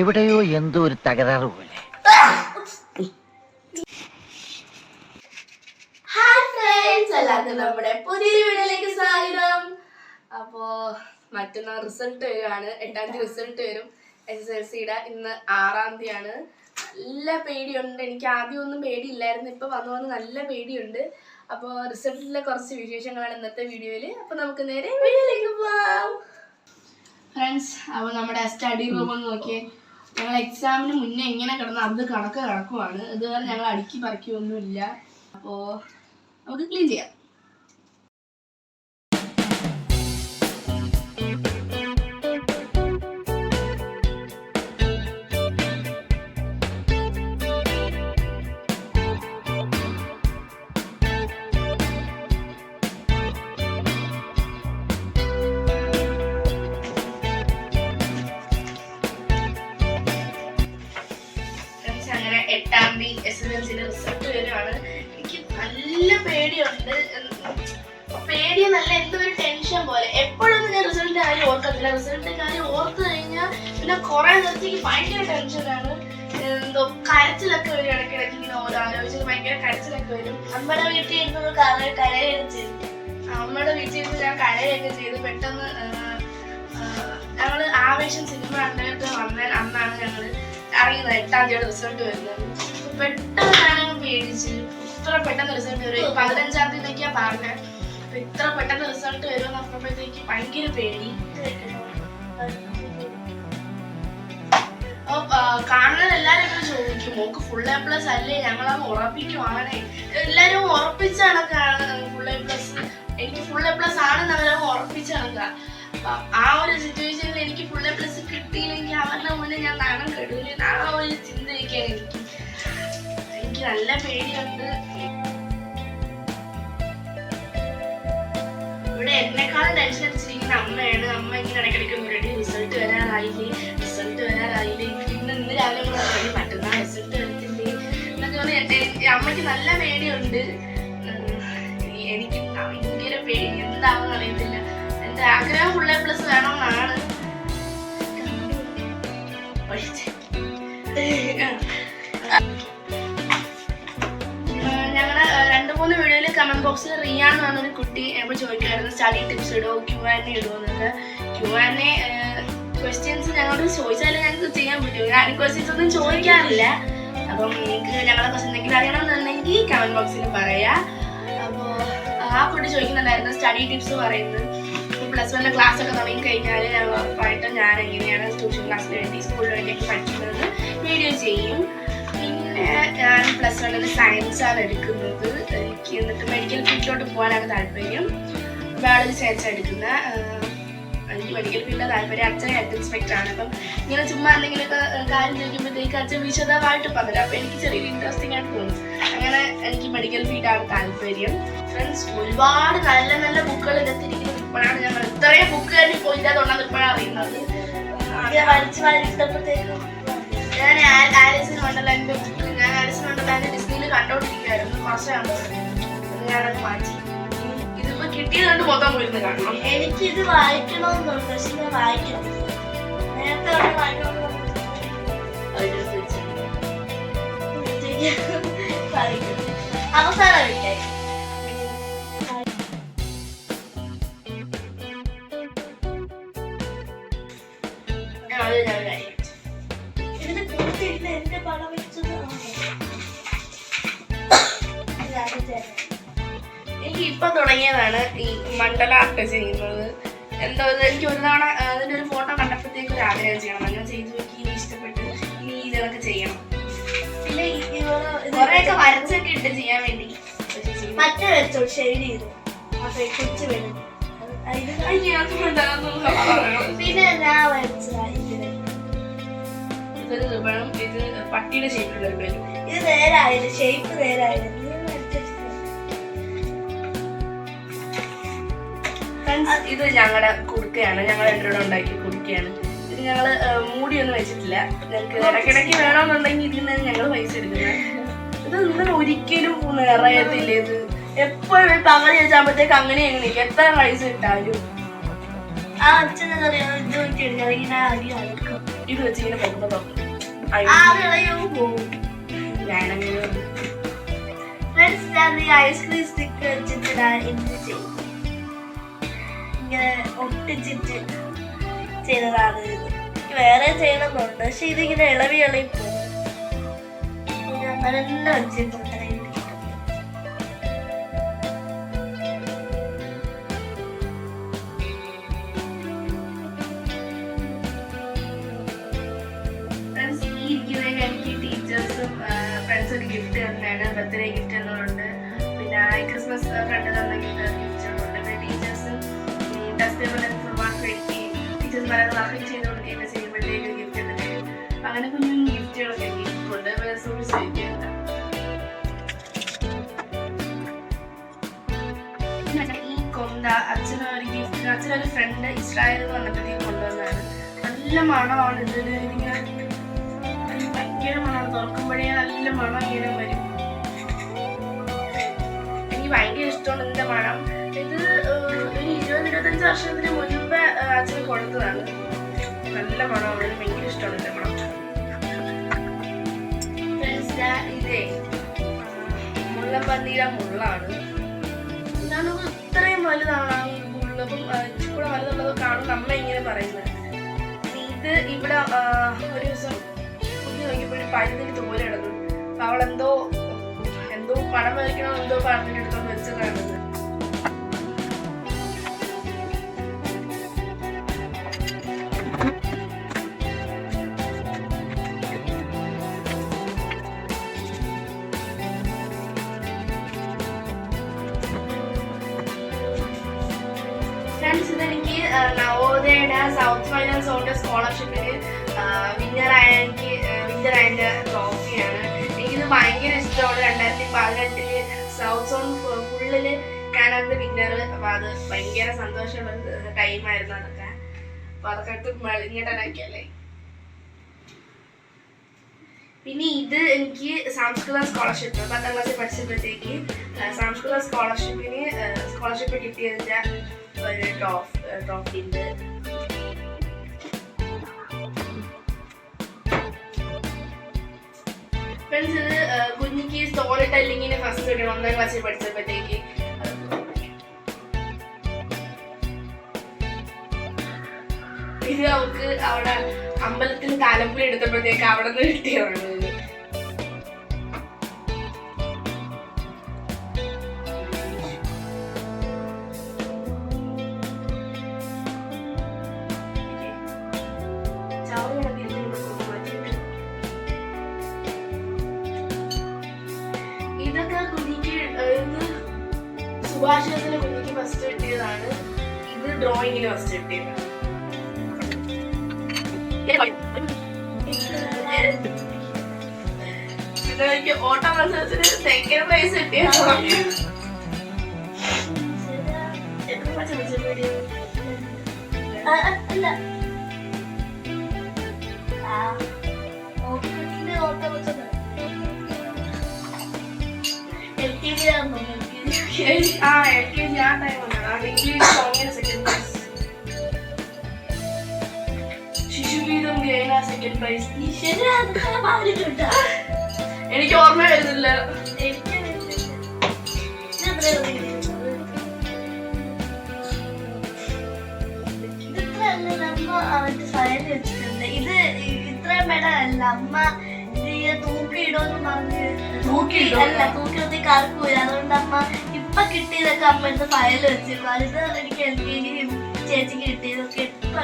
എവിടെയോ എന്തോ ഒരു തകരാറ് പോലെ. നമ്മുടെ പുതിയൊരു വീഡിയോയിലേക്ക് സ്വാഗതം. അപ്പോ മറ്റന്നാൾ റിസൾട്ട് വരുവാണ്. എട്ടാം തീയതി റിസൾട്ട് വരും. എസ് എസ് എൽ സിയുടെ ഇന്ന് ആറാം തീയതിയാണ്. നല്ല പേടിയുണ്ട്. എനിക്ക് ആദ്യം ഒന്നും പേടിയില്ലായിരുന്നു. ഇപ്പൊ വന്നു വന്ന് നല്ല പേടിയുണ്ട്. അപ്പോൾ റിസൾട്ടിലെ കുറച്ച് വിശേഷങ്ങളാണ് ഇന്നത്തെ വീഡിയോയിൽ അപ്പോൾ നമുക്ക് നേരെ വീഡിയോയിലേക്ക് പോവാം. ഫ്രണ്ട്സ് അപ്പോൾ നമ്മുടെ സ്റ്റഡി റൂം ഒന്ന് നോക്കിയേ. ഞങ്ങൾ എക്സാമിന് മുന്നേ എങ്ങനെ കിടന്ന് അത് കണക്ക് കിടക്കുവാണ് ഇതുവരെ ഞങ്ങൾ അടുക്കി പറിക്കൊന്നുമില്ല അപ്പോൾ നമുക്ക് ക്ലീൻ ചെയ്യാം. പേടിയുണ്ട് ഉം, പേടി നല്ല എന്തോ ഒരു ടെൻഷൻ പോലെ. എപ്പോഴൊന്നും ഞാൻ റിസൾട്ട് കാര്യം ഓർക്കത്തില്ല. റിസൾട്ട് കാര്യം ഓർത്ത് കഴിഞ്ഞാൽ പിന്നെ കുറെ നിർത്തിക്ക് ഭയങ്കര ടെൻഷനാണ് എന്തോ കരച്ചിലൊക്കെ വരും ഇടയ്ക്കിടയ്ക്ക് ഇങ്ങനെ ഓരോ ആലോചിച്ച് ഭയങ്കര കരച്ചിലൊക്കെ വരും. അമ്മയുടെ വീട്ടിൽ ഇരുന്ന് കരയൊക്കെ ചെയ്തു. അമ്മയുടെ വീട്ടിൽ ഇരുന്ന് ഞാൻ കരയൊക്കെ ചെയ്ത്. പെട്ടെന്ന് ഞങ്ങൾ ആവേശം സിനിമ കണ്ടിട്ട് വന്ന അന്നാണ് ഞങ്ങൾ അറിയുന്നത് എട്ടാം തീയതി റിസൾട്ട് വരുന്നത്. പെട്ടെന്ന് ഞാനങ്ങ് പേടിച്ച് ഇത്ര പെട്ടെന്ന് റിസൾട്ട് വരും? പതിനഞ്ചാം തീയതിക്കാ പറഞ്ഞത് അപ്പൊ ഇത്ര പെട്ടെന്ന് റിസൾട്ട് വരുമെന്ന് പറഞ്ഞപ്പോഴത്തേക്ക് ഭയങ്കര പേടി. കാണുന്ന എല്ലാരും ഇങ്ങനെ ചോദിക്കും മോക്ക് ഫുൾ എ പ്ലസ് അല്ലേ? ഞങ്ങളത് ഉറപ്പിക്കുവാണേ. എല്ലാരും ഉറപ്പിച്ച കണക്കാണ് ഫുൾ എ പ്ലസ് എനിക്ക് ഫുൾ എ പ്ലസ് ആണെന്ന് അവരങ്ങ് ഉറപ്പിച്ച കണക്കാ. അപ്പൊ ആ ഒരു സിറ്റുവേഷനിൽ എനിക്ക് ഫുൾ എ പ്ലസ് കിട്ടിയില്ലെങ്കിൽ അവരുടെ മുന്നേ ഞാൻ നാണം കെടൂല ആ ഒരു ചിന്തയൊക്കെയാണ് എനിക്ക്. എനിക്ക് നല്ല പേടിയുണ്ട് എന്നെക്കാളും ടെൻഷൻ അടിച്ചിരിക്കുന്ന അമ്മയാണ് അമ്മ ഇങ്ങനെ ഇടയ്ക്കിടയ്ക്ക് റെഡി റിസൾട്ട് വരാറായില്ലേ? റിസൾട്ട് വരാറായില്ലേ? ഇന്ന് ഇന്ന് രാവിലെ റെഡി മറ്റന്നാൾ റിസൾട്ട് വരത്തില്ലേ എന്നൊക്കെ പറഞ്ഞാൽ ഈ അമ്മയ്ക്ക് നല്ല പേടിയുണ്ട്. എനിക്ക് ഭയങ്കര പേടി. എന്താണെന്ന് അറിയത്തില്ല. എന്റെ ആഗ്രഹം ഫുൾ എ പ്ലസ് വേണമെന്നാണ്. പഠിച്ച് കമന്റ് ബോക്സിൽ റിയ എന്ന് പറഞ്ഞൊരു കുട്ടി എപ്പോൾ ചോദിക്കുമായിരുന്നു സ്റ്റഡി ടിപ്സ് ഇടുമോ ക്യു ആൻ ഇടുമോ എന്നൊക്കെ? ക്യു ആനെ ക്വസ്റ്റ്യൻസ് ഞങ്ങളോട് ചോദിച്ചാലേ ഞങ്ങൾക്ക് ചെയ്യാൻ പറ്റും. ഞാൻ ക്വസ്റ്റ്യൻസ് ഒന്നും ചോദിക്കാറില്ല. അപ്പം നിങ്ങൾക്ക് ഞങ്ങളെ കുറിച്ച് എന്തെങ്കിലും അറിയണമെന്നുണ്ടെങ്കിൽ കമന്റ് ബോക്സിൽ പറയാ. അപ്പോൾ ആ കുട്ടി ചോദിക്കുന്നുണ്ടായിരുന്നു സ്റ്റഡി ടിപ്സ് പറയുന്നത്. പ്ലസ് വണ്ണിലെ ക്ലാസ് ഒക്കെ തുടങ്ങി കഴിഞ്ഞാൽ ഞാൻ ഉറപ്പായിട്ടും ഞാൻ എങ്ങനെയാണ് ട്യൂഷൻ ക്ലാസ്സിന് വേണ്ടി സ്കൂളിന് വേണ്ടിയൊക്കെ പഠിക്കുന്നത് വീഡിയോ ചെയ്യും. പിന്നെ ഞാൻ പ്ലസ് വണ്ണിൽ സയൻസ് ആണ് എടുക്കുന്നത്. എന്നിട്ട് മെഡിക്കൽ ഫീൽഡിലോട്ട് പോകാനാണ് താല്പര്യം. ബയോളജി സയൻസ് എടുക്കുന്ന. എനിക്ക് മെഡിക്കൽ ഫീൽഡിലെ താല്പര്യം അച്ഛൻ ഹെൽത്ത് ഇൻസ്പെക്ടർ ആണ്. അപ്പം ഇങ്ങനെ ചുമ്മാ എന്തെങ്കിലുമൊക്കെ കാര്യം ചോദിക്കുമ്പോഴത്തേക്ക് അച്ഛൻ വിശദമായിട്ട് പറഞ്ഞു അപ്പം എനിക്ക് ചെറിയൊരു ഇൻട്രസ്റ്റിംഗ് ആയിട്ട് തോന്നി. അങ്ങനെ എനിക്ക് മെഡിക്കൽ ഫീൽഡാണ് താല്പര്യം. ഫ്രണ്ട്സ് ഒരുപാട് നല്ല നല്ല ബുക്കുകൾ എടുത്തിരിക്കുന്ന ഇപ്പോഴാണ് ഞങ്ങൾ ഇത്രയും ബുക്ക് തന്നെ ഇപ്പോൾ ഇല്ലാതുണ്ടെന്ന് ഇപ്പോഴാണ് അറിയുന്നത്. വലിച്ചു വലിച്ചപ്പോഴത്തേക്കും ഞാൻ ആ- ആലിസിന് വണ്ടർലാൻഡിന്റെ ബുക്ക് ഞാൻ ആലിസിന് വണ്ടർലാൻഡ് ഡിസ്നിയിൽ കണ്ടോണ്ടിരിക്കുകയായിരുന്നു കുറച്ച് കണ്ടത് ഞാനത് മാറ്റി ഇതിപ്പോ മൊത്തം പോയിരുന്ന് കാണണം. എനിക്ക് ഇത് വായിക്കണമെന്നുണ്ട്. പക്ഷെ ഞാൻ വായിക്കണം നേരത്തെ അവിടെ അവസാനം ആർട്ട് ചെയ്യുന്നത്. എന്തോ എനിക്ക് ഒരു തവണ അതിന്റെ ഒരു ഫോട്ടോ കണ്ടപ്പോഴത്തേക്ക് ഒരു ആഗ്രഹം ചെയ്യണം. അങ്ങനെ ചെയ്തു നോക്കി ഇനി ഇഷ്ടപ്പെട്ട് ഇനി ഇതൊക്കെ ചെയ്യണം. പിന്നെ കുറേയൊക്കെ വരച്ചൊക്കെ ഇട്ട് ചെയ്യാൻ വേണ്ടി. മറ്റേ വെച്ചോ ഷെയ്ഡ് ചെയ്തു. അപ്പൊ കൊച്ചു വരും. പിന്നെ ഞാൻ ഇതൊരു ഇത് പട്ടിയുടെ ഷേപ്പിലുള്ള പേര് ഇത് നേരായത് ഷേപ്പ് നേരായില്ല ഫ്രണ്ട്സ് ഇത് ഞങ്ങളുടെ കുടുക്കയാണ്. ഞങ്ങൾ രണ്ടുകൂടെ ഉണ്ടാക്കിയ കുടുക്കയാണ്. ഇത് ഞങ്ങൾ മൂടിയൊന്നും വെച്ചിട്ടില്ല. ഞങ്ങൾക്ക് ഇടയ്ക്കിടയ്ക്ക് വേണമെന്നുണ്ടെങ്കിൽ ഇതിൽ നിന്ന് ഞങ്ങൾ പൈസ എടുക്കുന്നത് ഇത് നിങ്ങൾ ഒരിക്കലും നിറയത്തില്ല. ഇത് എപ്പോഴും പകൽ വെച്ചാകുമ്പോഴത്തേക്ക് അങ്ങനെ എങ്ങനെ എത്ര പൈസ ഇട്ടാലും. ആ അച്ഛനെ ഇത് വെച്ചിട്ട് ഇങ്ങനെ അടക്കും ഇത് വെച്ച് ഞാനങ്ങനെ ഫ്രണ്ട്സ് ഞാൻ ഈ ഐസ്ക്രീം സ്റ്റിക്ക് വെച്ചിട്ട് എന്ത് ചെയ്യും? ഇങ്ങനെ ഒട്ടിച്ചിട്ട് ചെയ്തതാണ്. വേറെ ചെയ്യണമെന്നുണ്ട്. പക്ഷെ ഇതിങ്ങനെ ഇളവി ഇളവി പോകും അങ്ങനെ തന്നെ വെച്ചിട്ടുണ്ട് ഗിഫ്റ്റുകളൊക്കെ സൂക്ഷിച്ച് വയ്ക്കുന്നുണ്ട് പിന്നെ ഈ കൊന്ത അച്ഛന് ഒരു ഗിഫ്റ്റ് അച്ഛനൊരു ഫ്രണ്ട് ഇസ്രായേൽ എന്ന് പറഞ്ഞപ്പോഴത്തേക്ക് കൊണ്ടുവന്നതാണ് നല്ല മണമാണ് ഇതിന് ഇങ്ങനെ ഒരു ഭയങ്കര മണമാണ് തുറക്കുമ്പോഴേ നല്ല മണം ഇങ്ങനെ വരും എനിക്ക് ഭയങ്കര ഇഷ്ടമാണ് ഇതിന്റെ മണം. ഇത് ഒരു ഇരുപത് ഇരുപത്തഞ്ച് വർഷത്തിന് മുൻപ് അച്ഛന് കൊടുത്തതാണ്. നല്ല മണമാണ് ഭയങ്കര ഇഷ്ടമാണ് മുള്ളപ്പന്നിയുടെ മുള്ളാണ്. ഞാനത് ഇത്രയും വലുതാണ് ഈ അപ്പം ഇച്ചിരി വലുതുള്ളത് കാണുമ്പോൾ അമ്മ ഇങ്ങനെ പറയുന്നത്. ഇത് ഇവിടെ ഒരു ദിവസം കുഞ്ഞു നോക്കിയപ്പോൾ ഒരു പഴുതിന് തോല കിടന്നു അപ്പൊ അവളെന്തോ എന്തോ പണം വഹിക്കണം എന്തോ പറഞ്ഞിട്ട് എടുത്തോണ്ട് നവോദയയുടെ സൗത്ത് ഫൈനൽ സോണിന്റെ സ്കോളർഷിപ്പിന് വിന്നറായ എനിക്ക് വിന്നറായതിന്റെ ട്രോഫിയാണ് എനിക്കിത് ഭയങ്കര ഇഷ്ടമാണ്. രണ്ടായിരത്തി പതിനെട്ടിൽ സൗത്ത് സോൺ ഫുള്ളിൽ കാണാത്ത വിന്നർ അപ്പൊ അത് ഭയങ്കര സന്തോഷമുള്ള ടൈമായിരുന്നു അതൊക്കെ. അപ്പൊ അതൊക്കെ എടുത്ത് പിന്നെ ഇത് എനിക്ക് സംസ്കൃത സ്കോളർഷിപ്പ് പത്താം ക്ലാസ്സിൽ പഠിച്ചപ്പോഴത്തേക്ക് സംസ്കൃത സ്കോളർഷിപ്പിന് സ്കോളർഷിപ്പ് കിട്ടിയതിന്റെ ഒരു ട്രോഫ് ട്രോഫി ഉണ്ട് ഫ്രണ്ട്സ് ഇത് കുഞ്ഞിക്ക് സ്റ്റോറി ടെല്ലിങ്ങിന് ഫസ്റ്റ് കിട്ടണം ഒന്നാം ക്ലാസ്സിൽ പഠിച്ചപ്പോഴത്തേക്ക് ഇത് അവൾക്ക് അവിടെ അമ്പലത്തിൽ താലപ്പൊലി എടുത്തപ്പോഴത്തേക്ക് അവിടെ നിന്ന് കിട്ടിയതാണ്. ഡ്രോയിങ്ങിന് ഫസ്റ്റ് കിട്ടിയതാണ് ഇതെനിക്ക് ഓട്ട മത്സരത്തിന് സെക്കൻഡ് പ്രൈസ് കിട്ടിയ ആ എൽ കെ ജി ആ ടൈം വന്നതാണ് ഇംഗ്ലീഷ് എനിക്ക് ഓർമ്മ വരുന്നില്ല. ഇത് ഇത്രയും മെഡലല്ല അമ്മ ഇത് ഇങ്ങനെ തൂക്കിയിടുമെന്ന് പറഞ്ഞ് തൂക്കിയിടോ? അല്ല തൂക്കി ഒത്തി കറക്കൂല അതുകൊണ്ട് അമ്മ ഇപ്പൊ കിട്ടിയതൊക്കെ അമ്മ എടുത്ത് ഫയൽ വെച്ചിരുന്നു. ഇത് എനിക്ക് എൽ കെ ജി ചേച്ചിക്ക് കിട്ടിയതൊക്കെ ഇപ്പൊ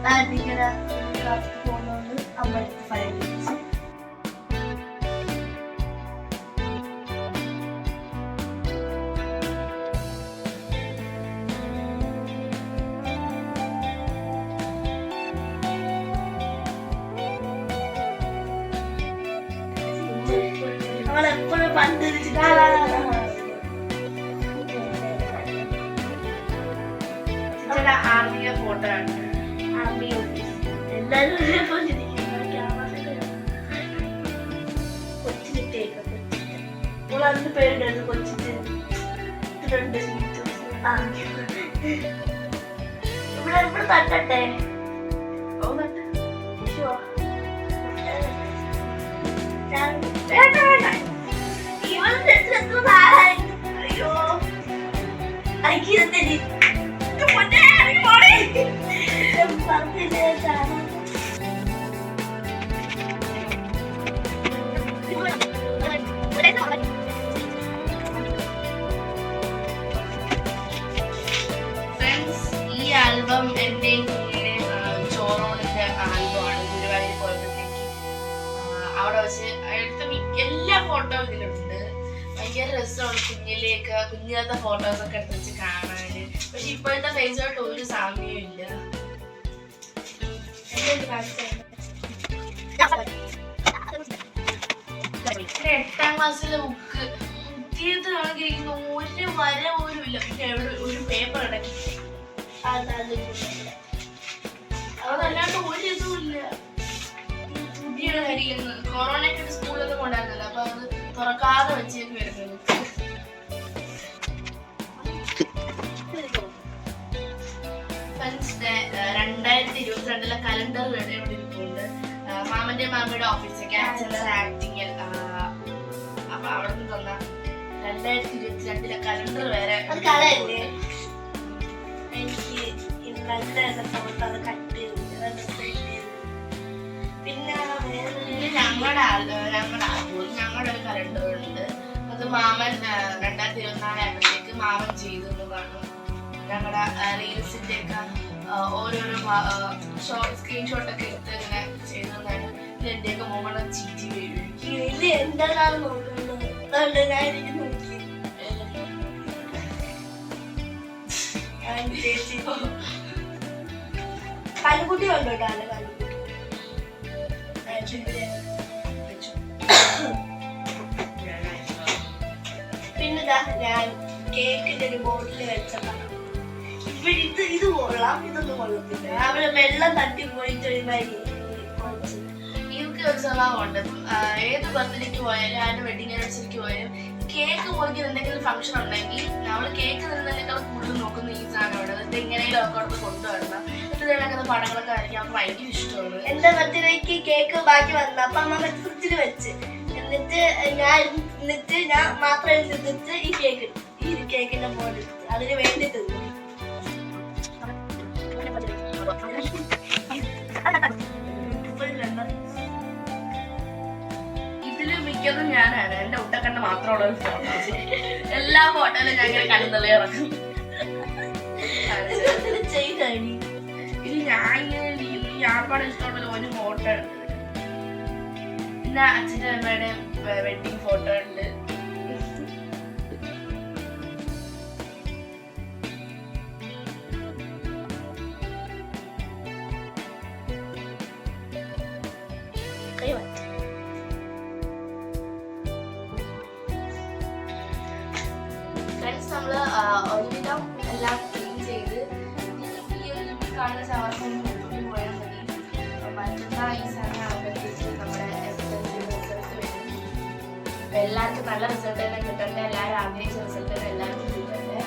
ഇങ്ങനെ കാത്തു പോകുന്നതുകൊണ്ട് അമ്മ എടുത്ത് ഫയൽ വെച്ചു നമ്മളെപ്പോഴും പണ്ട് ചിത്രം ചേട്ടാ ഫോട്ടോ ആണ് അന്ന് പേരുണ്ടായിരുന്നു കൊച്ചിന് രണ്ട് ഇവിടെ ഇവിടെ തട്ടട്ടെ I can't do it. Come on, Dad. Come on. I'm fucking dead. അവിടെ വെച്ച് എടുത്ത എല്ലാ ഫോട്ടോ ഇതിലുണ്ട് ഭയങ്കര രസമാണ് കുഞ്ഞിലേക്ക് കുഞ്ഞിലത്തെ ഫോട്ടോസ് ഒക്കെ എടുത്ത് വെച്ച് കാണാന്. പക്ഷെ ഇപ്പോഴത്തെ ഫേസുമായിട്ട് ഒരു സാമ്യവും ഇല്ല. എട്ടാം ക്ലാസ്സിലെ ബുക്ക് പുതിയത് കണക്കിരിക്കുന്ന ഒരു വര പോലും ഇല്ല. പിന്നെ എവിടെ ഒരു പേപ്പർ ഇടയ്ക്ക്. അതല്ലാണ്ട് ഒരു ഇതും ഇല്ല. പുതിയ ഇരിക്കുന്നത് കൊറോണയൊക്കെ സ്കൂളിലൊന്നും കൊണ്ടായിരുന്നല്ലോ. അപ്പൊ അത് തുറക്കാതെ വെച്ചേക്ക് വരുന്നത്. രണ്ടായിരത്തി രണ്ടായിരത്തി ഇരുപത്തിരണ്ടിലെ കലണ്ടർ ഇവിടെ ഇരിപ്പുണ്ട് മാമന്റെ മാമയുടെ ഓഫീസ് ക്യാൻസലർ ആക്ടിങ് അപ്പൊ അവിടെ നിന്ന് തന്ന രണ്ടായിരത്തി ഇരുപത്തിരണ്ടിലെ കലണ്ടർ വരെ? എനിക്ക് അത് കട്ട് അത് ഞങ്ങളുടെ ഞങ്ങളുടെ ഞങ്ങളുടെ ഒരു കലണ്ടർ ഉണ്ട്. അത് മാമൻ രണ്ടായിരത്തി രണ്ടായിരത്തി മാമൻ ചെയ്തു മാമൻ പറഞ്ഞു ഞങ്ങളുടെ റീൽസിന്റെ ഒക്കെ ഓരോരോ ഷോർട്ട് സ്ക്രീൻഷോട്ട് ഒക്കെ എടുത്ത് ഇങ്ങനെ ചെയ്തു എന്റെ ഒക്കെ മോമണം ചീറ്റി വീഴും. ഇത് എന്താണ് നോക്കുന്നത്? ഞാൻ എനിക്ക് പിന്നെ ഞാൻ കേക്കിന്റെ ഒരു ബോട്ടിൽ വെച്ചതാണ് ഇത് ഇത് കൊള്ളാം ഇതൊന്നും കൊള്ളത്തില്ല. അവിടെ വെള്ളം തട്ടി പോയിട്ട് ഒരു മാതിരി എനിക്ക് ഒരു സ്വഭാവമുണ്ട്. ഏത് ബർത്ത്ഡേക്ക് പോയാലും ആരുടെ വെഡിങ് ആനിവേഴ്സറിക്ക് പോയാലും കേക്ക് മുറിക്കുന്ന എന്തെങ്കിലും ഫംഗ്ഷൻ ഉണ്ടെങ്കിൽ നമ്മൾ കേക്ക് നിന്നതിനേക്കാൾ കൂടുതൽ നോക്കുന്ന ഈ സാധനമാണ് അത് എങ്ങനെയും ഒക്കെ അവിടെ കൊണ്ടുവരണം. എന്നിട്ട് പടങ്ങളൊക്കെ ആയിരിക്കും അവർക്ക് ഭയങ്കര ഇഷ്ടമാണ്. എന്റെ ബർത്ത്ഡേക്ക് കേക്ക് ബാക്കി വന്നു അപ്പൊ അമ്മ ഫ്രിഡ്ജിൽ വെച്ച്. എന്നിട്ട് ഞാൻ എന്നിട്ട് ഞാൻ മാത്രം ഇരുന്നിട്ട് ഈ കേക്ക് ഈ കേക്കിന്റെ എടുത്ത് അതിന് വേണ്ടി തിന്നു. ഇതിൽ മിക്കതും ഞാനാണ്. എന്റെ ഉട്ടക്കണ്ണ മാത്രമുള്ള ഒരു ഫോട്ടോ എല്ലാ ഫോട്ടോയിലും ഞാൻ ഇങ്ങനെ കണ്ണുതള്ളി ഇറക്കും. അടി. ഇത് ഞാൻ ഇങ്ങനെ ഞാൻ ഈ ആർപ്പാട് ഇഷ്ടമുള്ള ഒരു ഫോട്ടോ ഉണ്ട് പിന്നെ അച്ഛന്റെ അമ്മയുടെ വെഡിങ് ഫോട്ടോ ഉണ്ട്. ഫ്രണ്ട്സ് ഒരുവിധം എല്ലാം ക്ലീൻ ചെയ്ത് ഈ ഒരു കാണുന്ന ശവർഷം എല്ലാവർക്കും നല്ല റിസൾട്ട് തന്നെ കിട്ടട്ടെ എല്ലാവരും ആഗ്രഹിച്ച റിസൾട്ട് തന്നെ എല്ലാവർക്കും കിട്ടട്ടെ.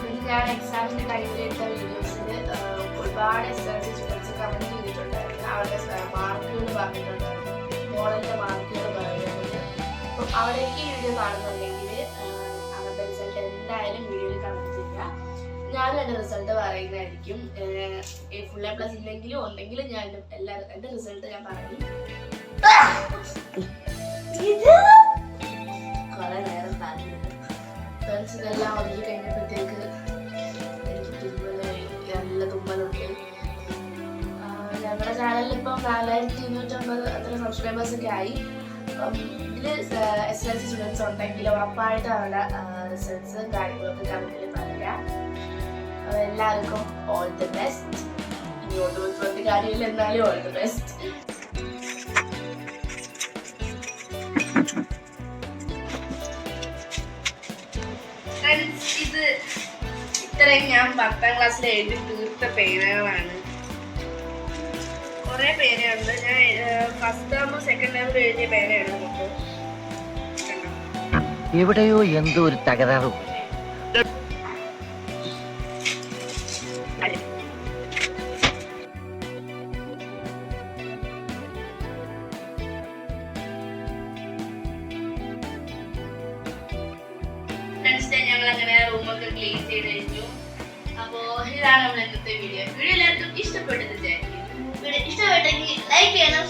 പിന്നെ ഞാൻ എക്സാമിന്റെ കഴിഞ്ഞിട്ട് വീഡിയോസിൽ ഒരുപാട് S L C students comment ചെയ്തിട്ടുണ്ടായിരുന്നു. അവരുടെ മാർക്കുകൾ പറഞ്ഞിട്ടുണ്ടായിരുന്നു. മോഡലിന്റെ മാർക്കുകൾ പറഞ്ഞിട്ടുണ്ട്. അപ്പം അവിടേക്ക് വീഡിയോ കാണുന്നുണ്ടെങ്കിൽ അവരുടെ റിസൾട്ട് എന്തായാലും വീഡിയോയിൽ കമന്റ് ചെയ്യുക. ഞാനും എന്റെ റിസൾട്ട് പറയുന്നതായിരിക്കും. ഫുൾ എ പ്ലസ് ഇല്ലെങ്കിലും ഉണ്ടെങ്കിലും ഞാൻ എല്ലാ എന്റെ റിസൾട്ട് ഞാൻ പറയും. ഇത് നേരം പറഞ്ഞു ഫ്രണ്ട്സ് ഇതെല്ലാം ഒതുക്കി കഴിഞ്ഞപ്പോഴത്തേക്ക് എനിക്ക് തുമ്മലായി നല്ല തുമ്മലുണ്ട് ഞങ്ങളുടെ ചാനലിൽ ഇപ്പം നാലായിരത്തി ഇരുന്നൂറ്റമ്പത് അത്ര സബ്സ്ക്രൈബേഴ്സൊക്കെ ആയി. അപ്പം ഇതിൽ എസ് എൽ സി സ്റ്റുഡൻസ് ഉണ്ടെങ്കിൽ ഉറപ്പായിട്ട് അവരുടെ റിസൾട്ട്സ് കാര്യങ്ങളൊക്കെ കമന്റിൽ പറയാം. എല്ലാവർക്കും ഓൾ ദി ബെസ്റ്റ് ഇനി പോയിട്ട് കാര്യമില്ല എന്നാലും ഓൾ ദി ബെസ്റ്റ് ഇത് ഇത്രയും ഞാൻ പത്താം ക്ലാസ്സിൽ എഴുതി തീർത്ത പേനകളാണ് കുറെ പേനയുണ്ട് ഞാൻ ഫസ്റ്റ് ടേമും സെക്കൻഡ് ടേമിൽ എഴുതിയ പേനയാണ് നമുക്ക് എവിടെയോ എന്തോ ഒരു തകരാറ്. പോലെ que no